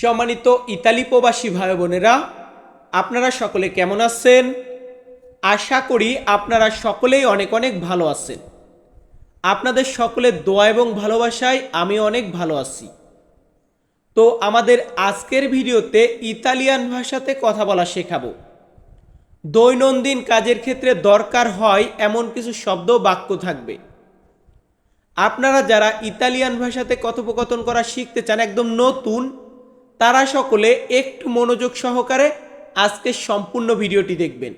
সম্মানিত ইতালি প্রবাসী ভাই বোনেরা, আপনারা সকলে কেমন আছেন? আশা করি আপনারা সকলেই অনেক অনেক ভালো আছেন। আপনাদের সকলের দোয়া এবং ভালোবাসায় আমি অনেক ভালো আছি। তো আমাদের আজকের ভিডিওতে ইতালিয়ান ভাষাতে কথা বলা শেখাবো। দৈনন্দিন কাজের ক্ষেত্রে দরকার হয় এমন কিছু শব্দ বাক্য থাকবে। আপনারা যারা ইতালিয়ান ভাষাতে কথোপকথন করা শিখতে চান, একদম নতুন তারা সকলে একটু মনোযোগ সহকারে আজকের সম্পূর্ণ ভিডিওটি দেখবেন।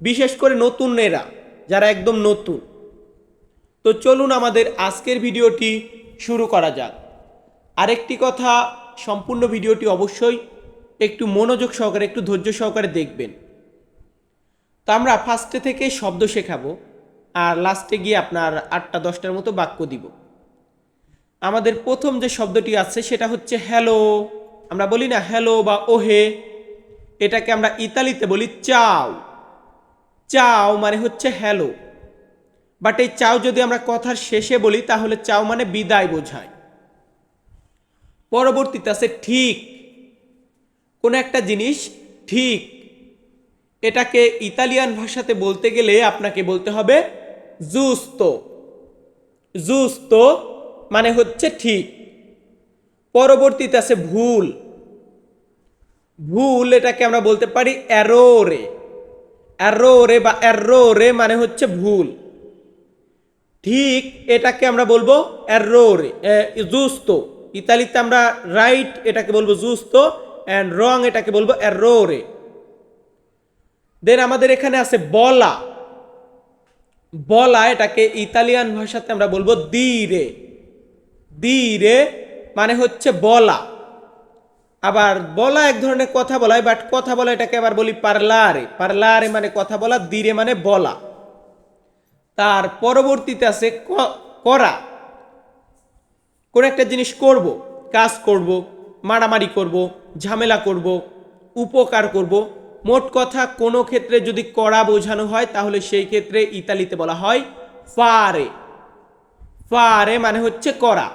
বিশেষ করে নতুনেরা, যারা একদম নতুন। তো চলুন আমাদের আজকের ভিডিওটি শুরু করা যাক। আরেকটি কথা, সম্পূর্ণ ভিডিওটি অবশ্যই একটু মনোযোগ সহকারে, একটু ধৈর্য সহকারে দেখবেন। তো আমরা ফার্স্টে থেকে শব্দ শেখাবো, আর লাস্টে গিয়ে আপনার আটটা দশটার মতো বাক্য দিব। আমাদের প্রথম যে শব্দটি আছে, সেটা হচ্ছে হ্যালো আমরা বলি না হ্যালো বা ওহে, এটাকে আমরা ইতালিতে বলি চাও। চাও মানে হচ্ছে হ্যালো। বাট এই চাও যদি আমরা কথার শেষে বলি, তাহলে চাও মানে বিদায় বোঝায়। পরবর্তীতে আছে ঠিক। কোনো একটা জিনিস ঠিক। এটাকে ইতালিয়ান ভাষাতে বলতে গেলে আপনাকে বলতে হবে জুস্তো। জুস্তো মানে হচ্ছে ঠিক। পরবর্তীতে আছে ভুল। ভুল এটাকে আমরা বলতে পারি অ্যারোরে। অ্যারোরে বা অ্যারোরে মানে হচ্ছে ভুল। ঠিক এটাকে আমরা বলব অ্যারোরে জুস্তো। ইতালিতে আমরা রাইট এটাকে বলব জুস্তো অ্যান্ড রং এটাকে বলব অ্যারোরে। দেন আমাদের এখানে আছে বলা। বলা এটাকে ইতালিয়ান ভাষাতে আমরা বলব দিরে। দিরে মানে হচ্ছে বলা। আবার বলা এক ধরনের কথা বলা হয় বাট কথা বলা এটাকে আবার বলি পার্লারে। পার্লারে মানে কথা বলা, দিরে মানে বলা। তার পরবর্তীতে আছে করা। কোনো একটা জিনিস করব, কাজ করব, মারামারি করব, ঝামেলা করব, উপকার করব। মোট কথা কোনো ক্ষেত্রে যদি করা বোঝানো হয়, তাহলে সেই ক্ষেত্রে ইতালিতে বলা হয় ফারে। ফারে মানে হচ্ছে করা।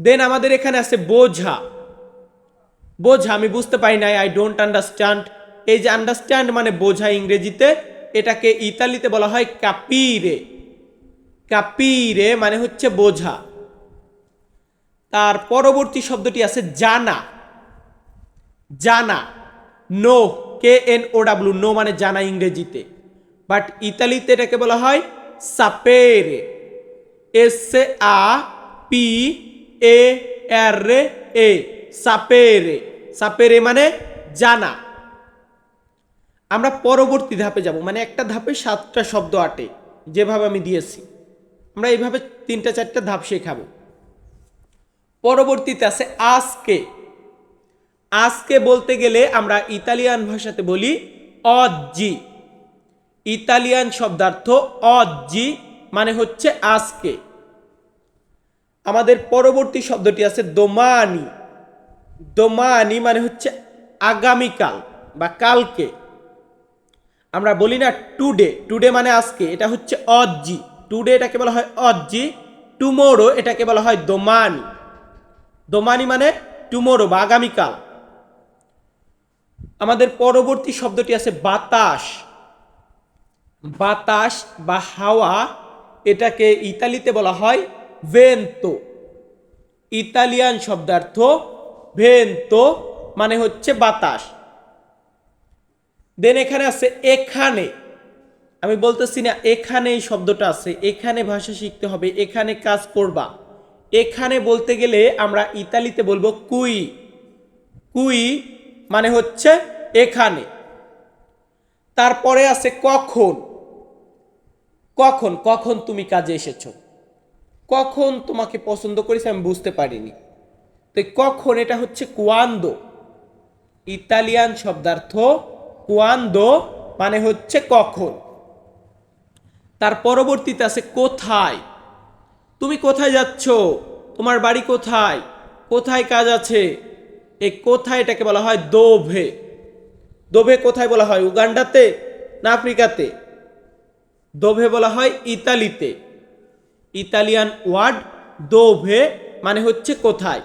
দেন আমাদের এখানে আছে বোঝা। বোঝা, আমি বুঝতে পারি নাই আই ডোন্ট আন্ডারস্ট্যান্ড এই যে আন্ডারস্ট্যান্ড মানে বোঝা ইংরেজিতে, এটাকে ইতালিতে বলা হয় কাপিরে কাপিরে মানে হচ্ছে বোঝা। তার পরবর্তী শব্দটি আছে জানা। জানা। Know K N O W know মানে জানা ইংরেজিতে। বাট ইতালিতে এটাকে বলা হয় সাপেরে S A a P A আর এ সাপেরে সাপেরে মানে জানা। আমরা পরবর্তী ধাপে যাব মানে একটা ধাপে সাতটা শব্দ আটে, যেভাবে আমি দিয়েছি। আমরা এইভাবে তিনটা চারটা ধাপ শেখাবো। পরবর্তীতে আছে আজকে। আজকে বলতে গেলে আমরা ইতালিয়ান ভাষাতে বলি অজ্জি। ইতালিয়ান শব্দার্থ অজ্জি মানে হচ্ছে আজকে। আমাদের পরবর্তী শব্দটি আছে দোমানি। দোমানি মানে হচ্ছে আগামীকাল বা কালকে। আমরা বলি না টুডে টুডে মানে আজকে, এটা হচ্ছে অজ্জি। টুডে এটাকে বলা হয় অজ্জি টুমোরো এটাকে বলা হয় দোমানি দোমানি মানে টুমোরো বা আগামীকাল। আমাদের পরবর্তী শব্দটি আছে বাতাস। বাতাস বা হাওয়া, এটাকে ইতালিতে বলা হয় ভেন্তো ইতালিয়ান শব্দার্থ ভেন্তো মানে হচ্ছে বাতাস। দেন এখানে আছে এখানে। আমি বলতেছি না এখানে এই শব্দটা আছে, এখানে ভাষা শিখতে হবে, এখানে কাজ করবা। এখানে বলতে গেলে আমরা ইতালিতে বলব কুই। কুই মানে হচ্ছে এখানে। তারপরে আছে কখন। কখন কখন তুমি কাজে এসেছ। কখন তোমাকে পছন্দ করেছে আমি বুঝতে পারিনি। তো কখন এটা হচ্ছে কুয়ান্দো? ইতালিয়ান শব্দার্থ কুয়ান্দো মানে হচ্ছে কখন। তার পরবর্তীতে আছে কোথায়? তুমি কোথায় যাচ্ছ? তোমার বাড়ি কোথায়? কোথায় কাজ আছে? এই কোথায় এটাকে বলা হয় দোভে। দোভে কোথায় বলা হয়? উগান্ডাতে না আফ্রিকাতে? দোভে বলা হয় ইতালিতে। ইতালিয়ান ওয়ার্ড দোভে মানে হচ্ছে কোথায়?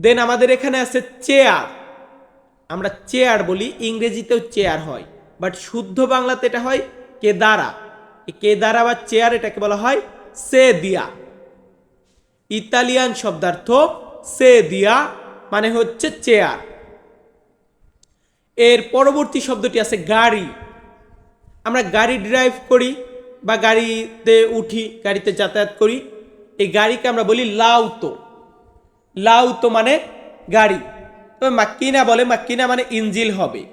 দেন আমাদের এখানে আছে চেয়ার আমরা চেয়ার বলি, ইংরেজিতেও চেয়ার হয়। বাট শুদ্ধ বাংলাতে এটা হয় কেদারা। কেদারা বা চেয়ার এটাকে বলা হয় সে দিয়া ইতালিয়ান শব্দার্থ সে দিয়া মানে হচ্ছে চেয়ারের পরবর্তী শব্দটি আছে গাড়ি। আমরা গাড়ি ড্রাইভ করি বা গাড়িতে উঠি, গাড়িতে যাতায়াত করি। এই গাড়িকে আমরা বলি লাউতো। লাউতো মানে গাড়ি। তবে মাক্কিনা বলে, মাক্কিনা মানে ইঞ্জিল হবে।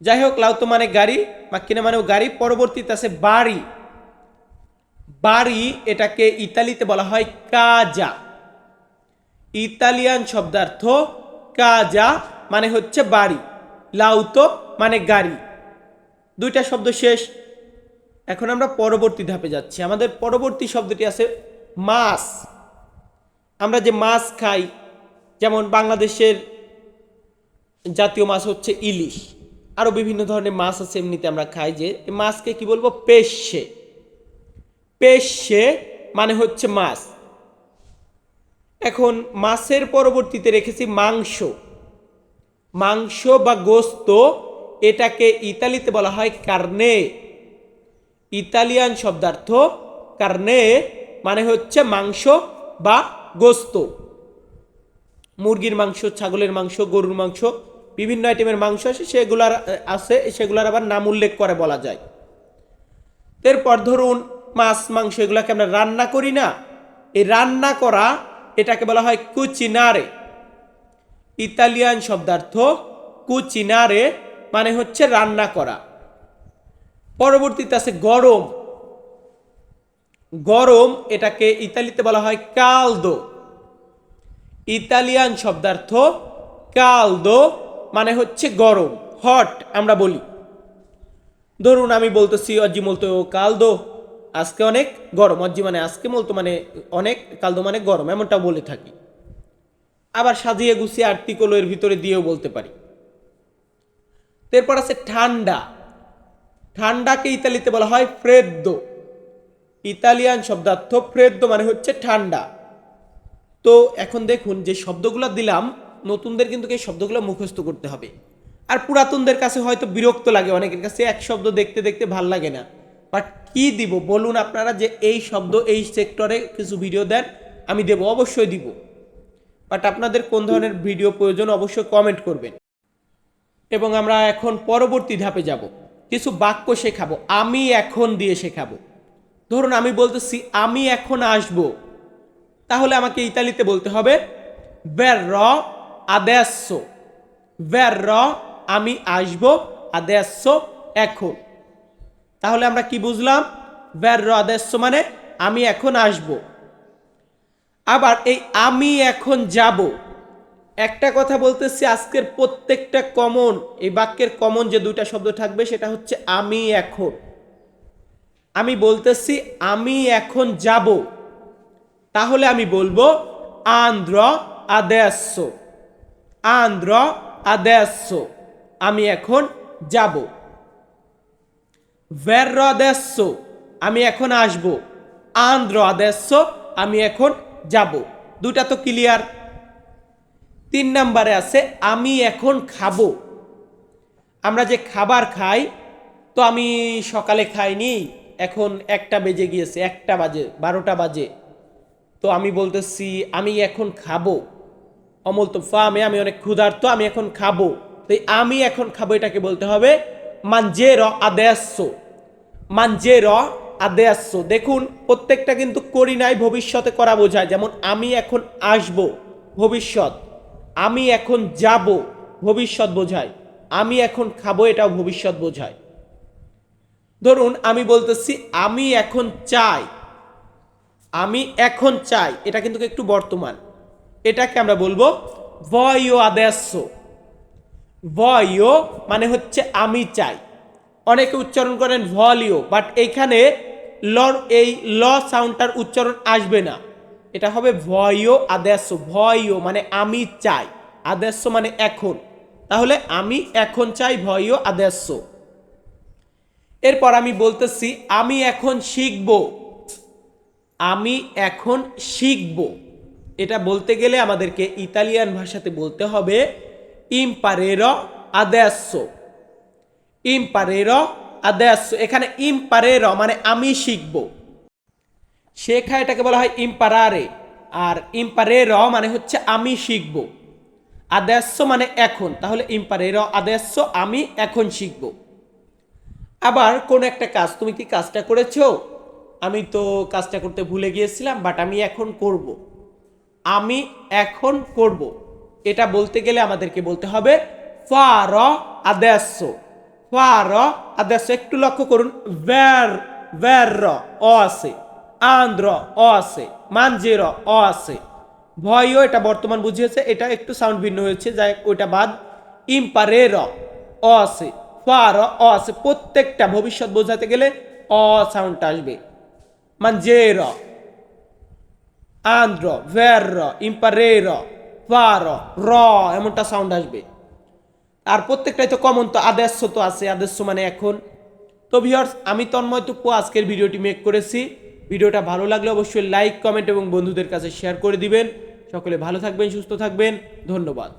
যাই হোক লাউতো মানে গাড়ি, মাক্কিনা মানেও গাড়ি। পরবর্তীতে আছে বাড়ি। বাড়ি এটাকে ইতালিতে বলা হয় কাজা। ইতালিয়ান শব্দার্থ কাজা মানে হচ্ছে বাড়ি। লাউতো মানে গাড়ি। দুইটা শব্দ শেষ। এখন আমরা পরবর্তী ধাপে যাচ্ছি। আমাদের পরবর্তী শব্দটি আছে মাছ। আমরা যে মাছ খাই, যেমন বাংলাদেশের জাতীয় মাছ হচ্ছে ইলিশ। আরও বিভিন্ন ধরনের মাছ আছে এমনিতে আমরা খাই যে মাছকে কি বলব? পেশে পেশে মানে হচ্ছে মাছ। এখন মাছের পরবর্তীতে রেখেছি মাংস। মাংস বা গোস্ত এটাকে ইতালিতে বলা হয় কার্নে। ইতালিয়ান শব্দার্থ কার্নে মানে হচ্ছে মাংস বা গোস্ত। মুরগির মাংস, ছাগলের মাংস, গরুর মাংস, বিভিন্ন আইটেমের মাংস আছে সেগুলার আছে সেগুলার আবার নাম উল্লেখ করে বলা যায়। এরপর ধরুন, মাছ, মাংস এগুলাকে আমরা রান্না করি না। এই রান্না করা, এটাকে বলা হয় কুচিনারে। ইতালিয়ান শব্দার্থ কুচিনারে মানে হচ্ছে রান্না করা। পরবর্তীতে আছে গরম। গরম এটাকে ইতালিতে বলা হয় কালদো ইতালিয়ান শব্দার্থ কালদো মানে হচ্ছে গরম হট আমরা বলি। ধরুন আমি বলতেছি, অজ্জি বলতো কালদো আজকে অনেক গরম। অজ্জি মানে আজকে বলতো মানে অনেক কালদো মানে গরম, এমনটা বলে থাকি। আবার সাজিয়ে গুছিয়ে আর্টিকল এর ভিতরে দিয়েও বলতে পারি। এরপর আছে ঠান্ডা। ঠান্ডাকে ইতালিতে বলা হয় ফ্রেদ্দো ইতালিয়ান শব্দার্থ ফ্রেদ্দো মানে হচ্ছে ঠান্ডা। তো এখন দেখুন যে শব্দগুলো দিলাম, নতুনদের কিন্তু এই শব্দগুলো মুখস্থ করতে হবে। আর পুরাতনদের কাছে হয়তো বিরক্ত লাগে, অনেকের কাছে এক শব্দ দেখতে দেখতে ভালো লাগে না। বাট কি দিব? বলুন আপনারা যে এই শব্দ, এই সেক্টরে কিছু ভিডিও দেন, আমি দেব, অবশ্যই দিব। বাট আপনাদের কোন ধরনের ভিডিও প্রয়োজন অবশ্যই কমেন্ট করবেন। এবং আমরা এখন পরবর্তী ধাপে যাব। কিছু বাক্য শেখাবো, আমি এখন দিয়ে শেখাবো। ধরুন আমি বলতেছি, আমি এখন আসব। তাহলে আমাকে ইতালিতে বলতে হবে বের ব্যার র আমি আসব আদেsso এখন। তাহলে আমরা কি বুঝলাম? ব্যার র আদেsso মানে আমি এখন আসব। আবার এই আমি এখন যাব একটা কথা বলতেছি, আজকের প্রত্যেকটা কমন এই বাক্যের কমন যে দুইটা শব্দ থাকবে, সেটা হচ্ছে আমি এখন। আমি বলতেছি, আমি এখন যাব। তাহলে আমি বলব, আন্ধ্র আদেশ। আন্ধ্র আদেশ। আমি এখন যাব। ভের আদেশ। আমি এখন আসব। আন্ধ্র আদেশ। আমি এখন যাব। দুটা তো ক্লিয়ার তিন নাম্বারে আছে, আমি এখন খাব। আমরা যে খাবার খাই, তো আমি সকালে খাইনি। এখন একটা বেজে গিয়েছে, একটা বাজে, বারোটা বাজে। তো আমি বলতেছি, আমি এখন খাব। অমল তো ফার্মে আমি অনেক ক্ষুধার্ত, আমি এখন খাব। তো আমি এখন খাব এটাকে বলতে হবে মানজের আদেয়াস্য মানজের আদেয়াস্য দেখুন, প্রত্যেকটা কিন্তু করি নাই, ভবিষ্যতে করা বোঝায়। যেমন, আমি এখন আসব, ভবিষ্যৎ। আমি এখন যাব, ভবিষ্যৎ বোঝায়। আমি এখন খাব, এটাও ভবিষ্যৎ বোঝায়। ধরুন আমি বলতেছি, আমি এখন চাই। আমি এখন চাই। এটা কিন্তু একটু বর্তমান। এটাকে আমরা বলব ভয় আদেশ ভয় মানে হচ্ছে আমি চাই। অনেকে উচ্চারণ করেন ভলিও, বাট এইখানে লর, এই ল সাউন্ডটার উচ্চারণ আসবে না। এটা হবে ভয় আদেশ ভয় মানে আমি চাই। আদেশ মানে এখন। তাহলে আমি এখন চাই ভয় আদেশ এরপর আমি বলতেছি, আমি এখন শিখব। আমি এখন শিখব। এটা বলতে গেলে আমাদেরকে ইতালিয়ান ভাষাতে বলতে হবে ইম্পারেরো আদেসো ইম্পারেরো আদেসো এখানে ইম্পারেরো মানে আমি শিখব। শেখা এটাকে বলা হয় ইম্পারারে আর ইম্পারেরো মানে হচ্ছে আমি শিখব। আদেস্য মানে এখন। তাহলে ইম্পারেরো আদেস্য আমি এখন শিখব। আবার কোন একটা কাজ, তুমি কি কাজটা করেছ? আমি তো কাজটা করতে ভুলে গিয়েছিলাম বাট আমি এখন করব। আমি এখন করব। এটা বলতে গেলে আমাদেরকে বলতে হবে, ফার আদেস্য ফার আদেস্য একটু লক্ষ্য করুন, ভ্যার ভ্যার অ আছে। আন্দ্র, অ আছে। মানজের, অ আছে। ভয়ও এটা বর্তমান বুঝিয়েছে, এটা একটু সাউন্ড ভিন্ন হয়েছে, যাই ওইটা বাদ। ইম্পারের, অ আছে। ফার অ আছে প্রত্যেকটা ভবিষ্যৎ বোঝাতে গেলে অ সাউন্ডটা আসবে। মানজের, আন্দ্র, ভের, ইম্পারের ফার র এমনটা সাউন্ড আসবে। আর প্রত্যেকটাই তো কমন তো, আদেশ্য তো আছে, আদেশ্য মানে এখন। তো ভিউয়ার্স আমি তন্ময় টুপু আজকের ভিডিওটি মেক করেছি। ভিডিওটা ভালো লাগলে অবশ্যই লাইক কমেন্ট এবং বন্ধুদের কাছে শেয়ার করে দিবেন। সকলে ভালো থাকবেন, সুস্থ থাকবেন। ধন্যবাদ।